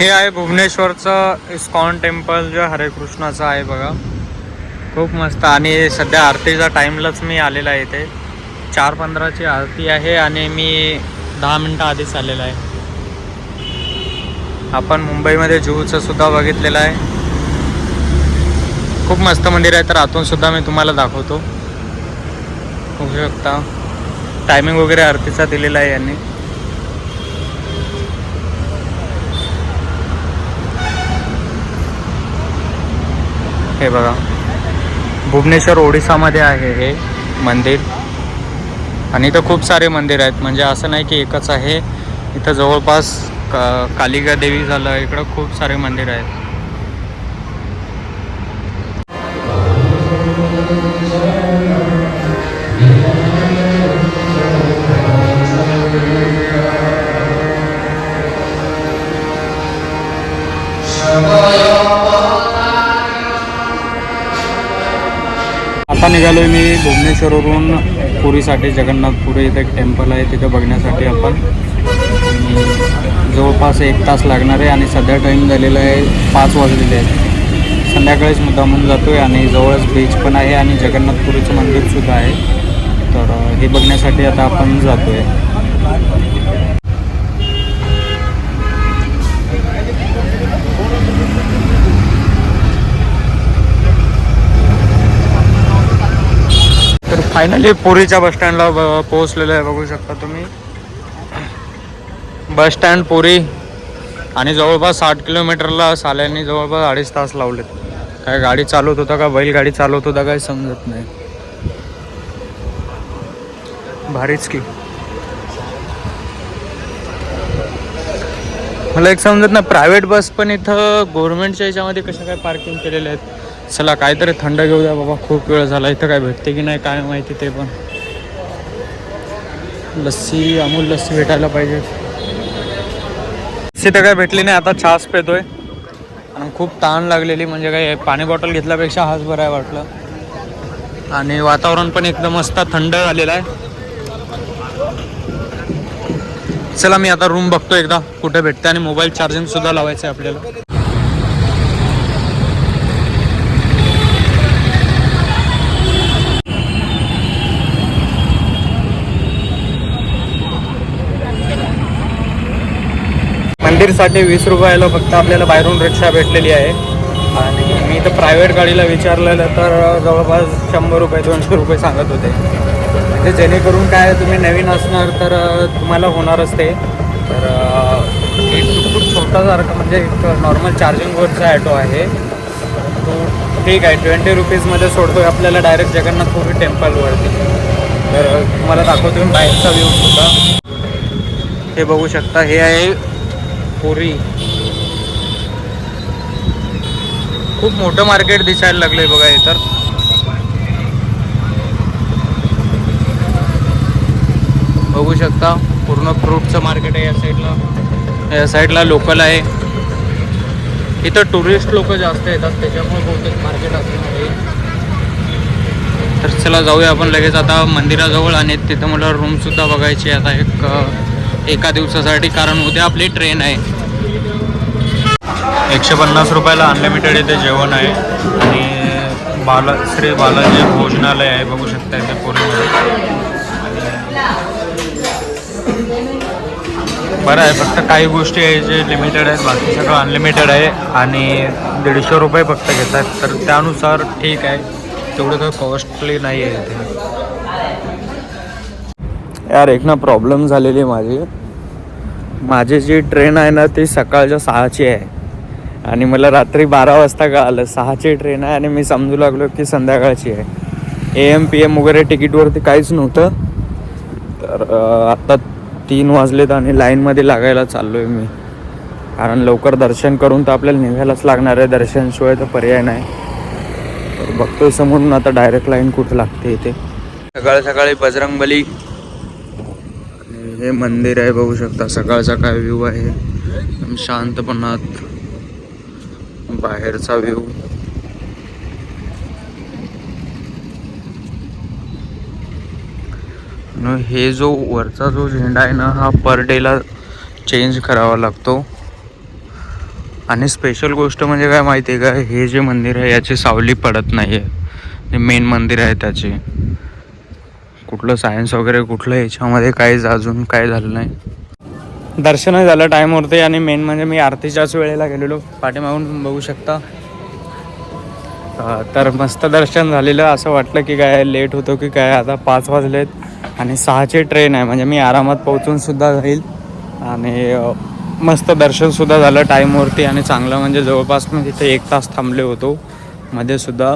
हे आहे भुवनेश्वरचं ISKCON temple जे हरेकृष्णाचं आहे बघा. खूप मस्त. आणि सध्या आरतीच्या टाईमलाच मी आलेला आहे इथे. चार पंधराची आरती आहे आणि मी दहा मिनटं आधीच आलेला आहे. आपण मुंबईमध्ये जुहूचं सुद्धा बघितलेलं आहे. खूप मस्त मंदिर आहे तर आतून सुद्धा मी तुम्हाला दाखवतो. बघू शकता. टायमिंग वगैरे आरतीचा दिलेला आहे यांनी. हे बघा. भुवनेश्वर ओडिसामध्ये आहे हे मंदिर. आणि इथं खूप सारे मंदिर आहेत. म्हणजे असं नाही की एकच आहे. इथं जवळपास का कालिका देवी झालं इकडं खूप सारे मंदिर आहेत. निघालो मी भुवनेश्वरवरून पुरीसाठी जगन्नाथपुरी इथे एक टेम्पल आहे तिथे बघण्यासाठी आपण. आणि जवळपास एक तास लागणार आहे आणि सध्या टाईम झालेला आहे पाच वाजलेले आहेत. संध्याकाळीच मुद्दामून जातो आहे आणि जवळच बीच पण आहे आणि जगन्नाथपुरीचं मंदिरसुद्धा आहे. तर हे बघण्यासाठी आता आपण जातो आहे तर फायनली पुरीच्या बसस्टँडला ब- पोहोचलेलं आहे बघू शकता तुम्ही. बस स्टँड पुरी आणि जवळपास साठ किलोमीटरला साल्यांनी जवळपास अडीच तास लावलेत. काय गाडी चालवत होता का बैलगाडी चालवत होता काय समजत नाही. भारीच की. मला एक समजत नाही प्रायव्हेट बस पण इथं गव्हर्नमेंटच्या याच्यामध्ये कशा काय पार्किंग केलेल्या आहेत? चला काहीतरी थंड घेऊ द्या बाबा खूप वेळ झाला. इथं काय भेटते की नाही काय माहिती ते पण. लस्सी अमूल लस्सी भेटायला पाहिजे. लस्सी तर काय भेटली नाही आता छास पेतोय. आणि खूप ताण लागलेली म्हणजे काय पाणी बॉटल घेतल्यापेक्षा हाच बरं आहे वाटलं. आणि वातावरण पण एकदम मस्त थंड झालेलं आहे. चला मी आता रूम बघतो एकदा कुठे भेटते आणि मोबाईल चार्जिंग सुद्धा लावायचं आहे आपल्याला. मंदिरसाठी वीस रुपयाला फक्त आपल्याला बाहेरून रिक्षा भेटलेली आहे. आणि मी तर प्रायव्हेट गाडीला विचारलेलं तर जवळपास शंभर रुपये दोनशे रुपये सांगत होते. म्हणजे जेणेकरून काय तुम्ही नवीन असणार तर तुम्हाला होणारच ते. तर एक खूप छोटासारखं म्हणजे एक नॉर्मल चार्जिंगवरचा ॲटो आहे. तो ठीक आहे ट्वेंटी रुपीजमध्ये सोडतो आपल्याला डायरेक्ट जगन्नाथपुरी टेम्पलवरती तर तुम्हाला दाखवतो मी बाहेरचा व्ह्यू सुद्धा. हे बघू शकता हे आहे पुरी. खूप मोठं मार्केट दिसायला लागलंय बघा हे तर. बघू शकता पूर्ण फ्रूटचं मार्केट आहे या साईडला या साईडला लोकल आहे. इथं टुरिस्ट लोक जास्त येतात त्याच्यामुळे बहुतेक मार्केट असणार आहे. तर चला जाऊया आपण लगेच. आता मंदिराजवळ आणि तिथं मला रूमसुद्धा बघायची आता एक एका दिवसासाठी कारण उद्या आपली ट्रेन आहे. एकशे पन्नास रुपयाला अनलिमिटेड इथे जेवण आहे. आणि बाला श्री बालाजी भोजनालय आहे. बघू शकता इथे पुरीमध्ये बरं आहे. फक्त काही गोष्टी आहे जे लिमिटेड आहेत. बाकी सगळं अनलिमिटेड आहे. आणि दीडशे रुपये फक्त घेतात. तर त्यानुसार ठीक आहे. तेवढं काही कॉस्टली नाही आहे इथे. यार एक ना प्रॉब्लेम झालेली माझी. माझी जी ट्रेन आहे ना ती सकाळच्या सहाची आहे. आणि मला रात्री बारा वाजता कळालं सहाची ट्रेन आहे आणि मी समजू लागलो की संध्याकाळची आहे. ए एम पी एम वगैरे तिकीटवरती काहीच नव्हतं. तर आत्ता तीन वाजलेत आणि लाईनमध्ये लागायला चाललो आहे मी. कारण लवकर दर्शन करून तर आपल्याला निघायलाच लागणार आहे. दर्शनशिवाय तर पर्याय नाही. तर बघतोय समोरून आता डायरेक्ट लाईन कुठं लागते इथे. सकाळी सकाळी बजरंगबली हे मंदिर आहे बघू शकता. सकाळचा काय व्ह्यू आहे. शांतपणात बाहेरचा व्ह्यू हे जो वरचा जो झेंडा आहे ना हा पर डेला चेंज करावा लागतो. आणि स्पेशल गोष्ट म्हणजे काय माहिती आहे का? हे जे मंदिर आहे याची सावली पडत नाही आहे जे मेन मंदिर आहे त्याची. कुठलं सायन्स वगैरे कुठलं याच्यामध्ये काहीच अजून काय झालं नाही. दर्शन झालं टाईमवरती आणि मेन म्हणजे मी आरतीच्याच वेळेला गेलेलो. पाठीमागून बघू शकता. तर मस्त दर्शन झालेलं. असं वाटलं की काय लेट होतो की काय आता पाच वाजलेत आणि सहाची ट्रेन आहे. म्हणजे मी आरामात पोहोचूनसुद्धा जाईल. आणि मस्त दर्शनसुद्धा झालं टाईमवरती आणि चांगलं म्हणजे जवळपास मी तिथे एक तास थांबले होतो. मध्येसुद्धा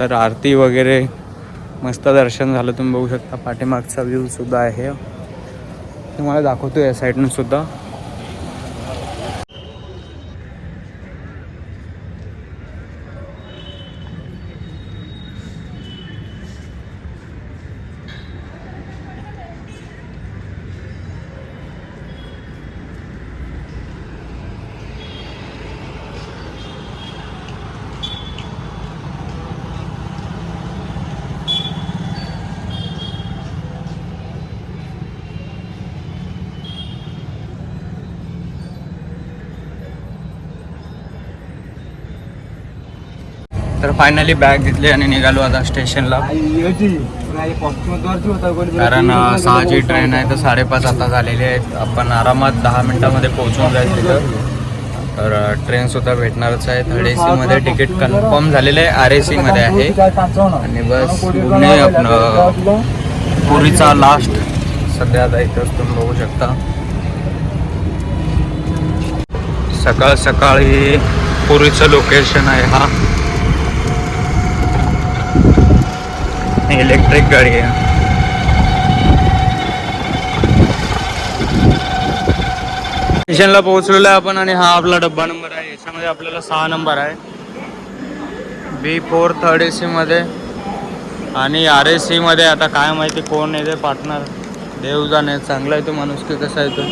तर आरती वगैरे मस्त दर्शन झालं तुम्ही बघू शकता. पाठीमागचा व्ह्यूसुद्धा आहे. तुम्हाला दाखवतो या साईडनं सुद्धा. तर फायनली बॅग घेतली आणि निघालो आता स्टेशनला कारण सहाची ट्रेन आहे तर साडेपाच आता झालेली आहेत. आपण आरामात दहा मिनिटामध्ये पोहोचून जाईल तिथं. तर ट्रेन सुद्धा भेटणारच आहे. थर्ड ए मध्ये तिकीट कन्फर्म झालेलं आहे. आर ए मध्ये आहे. आणि बस पुणे आपलं पुरीचा लास्ट सध्या आता इथंच तुम्ही बघू शकता. सकाळ सकाळी पुरीचं लोकेशन आहे हा. इलेक्ट्रिक गाडी आहे. स्टेशनला पोहोचलेलो आहे आपण आणि हा आपला डब्बा नंबर आहे. याच्यामध्ये आपल्याला सहा नंबर आहे. बी फोर थर्ड ए सीमध्ये आणि आर ए सीमध्ये आता काय माहिती कोण येते पार्टनर देव जाणे चांगला आहे तो माणूस की कसा आहे तो.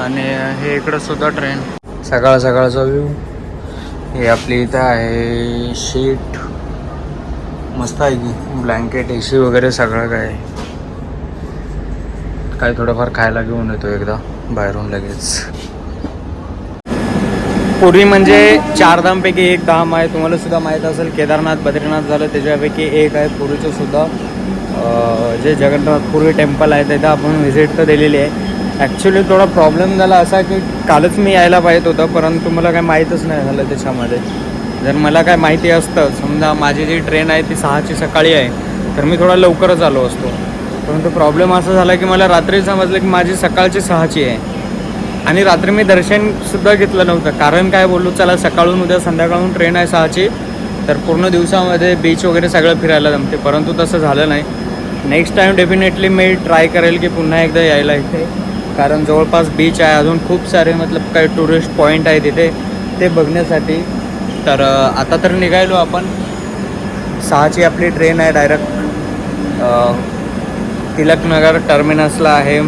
आणि हे इकडं सुद्धा ट्रेन सकाळ सकाळचा व्ह्यू हे आपली इथं आहे. शीट मस्त आहे की. ब्लँकेट ए सी वगैरे सगळं काय. काय थोडंफार खायला घेऊन येतो एकदा बाहेरून लगेच. पूर्वी म्हणजे चार धामपैकी एक धाम आहे. तुम्हाला सुद्धा माहीत असेल केदारनाथ बद्रीनाथ झालं त्याच्यापैकी एक आहे. पुरीचं सुद्धा अं, जे जगन्नाथपुरी टेम्पल आहे तिथं आपण व्हिजिट तर दिलेली आहे. ॲक्च्युली थोडा प्रॉब्लेम झाला असा की कालच मी यायला पाहिजे होतं परंतु मला काही माहीतच नाही झालं त्याच्यामध्ये. जर मला काय माहिती असतं समजा माझी जी ट्रेन आहे ती सहाची सकाळी आहे तर मी थोडा लवकरच आलो असतो. परंतु प्रॉब्लेम असा झाला की मला रात्री समजलं की माझी सकाळची सहाची आहे. आणि रात्री मी दर्शनसुद्धा घेतलं नव्हतं. कारण काय बोललो चला सकाळून उद्या संध्याकाळून ट्रेन आहे सहाची तर पूर्ण दिवसामध्ये बीच वगैरे सगळं फिरायला जमते. परंतु तसं झालं नाही. नेक्स्ट टाईम डेफिनेटली मी ट्राय करेल की पुन्हा एकदा यायला इथे. कारण जवळपास बीच आहे अजून खूप सारे मतलब काही टुरिस्ट पॉईंट आहे तिथे. ते बघण्यासाठी. तर आता तर निघायलो आपण. सहाची आपली ट्रेन आहे डायरेक्ट. तिलकनगर टर्मिनसला आहे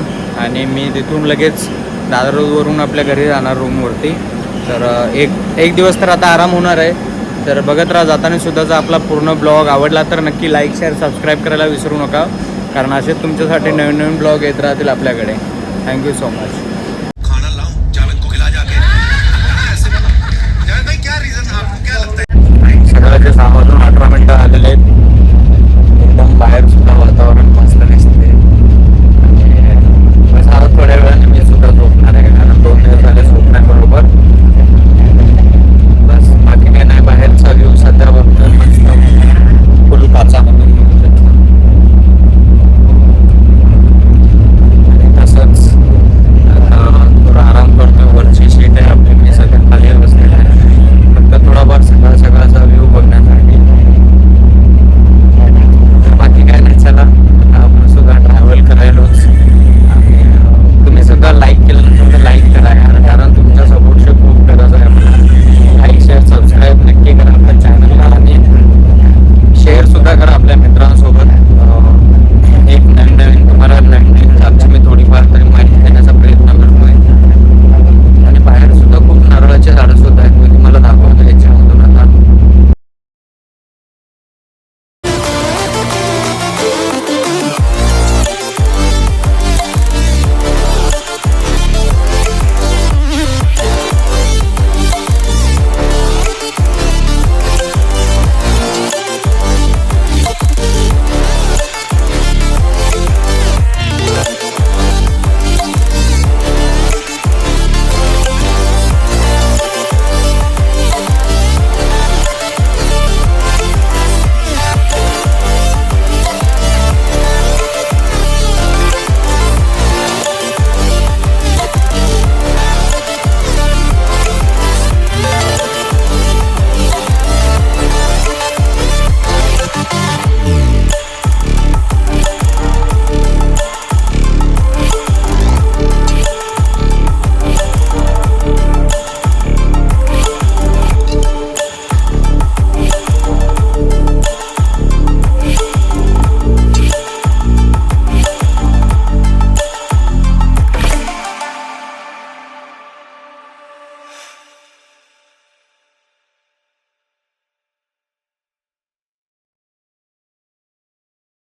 आणि मी तिथून लगेच दादर रोडवरून आपल्या घरी जाणार रूमवरती. तर एक एक दिवस तर आता आराम होणार आहे. तर बघत राहा जाताना सुद्धाचा आपला पूर्ण ब्लॉग आवडला तर नक्की लाईक शेअर सबस्क्राईब करायला विसरू नका. कारण असे तुमच्यासाठी नवीन नवीन ब्लॉग येत राहतील आपल्याकडे. Thank you so much. सकाळचे सहा वाजून अठरा मिनिटं आलेले आहेत. एकदम बाहेर सुद्धा वातावरण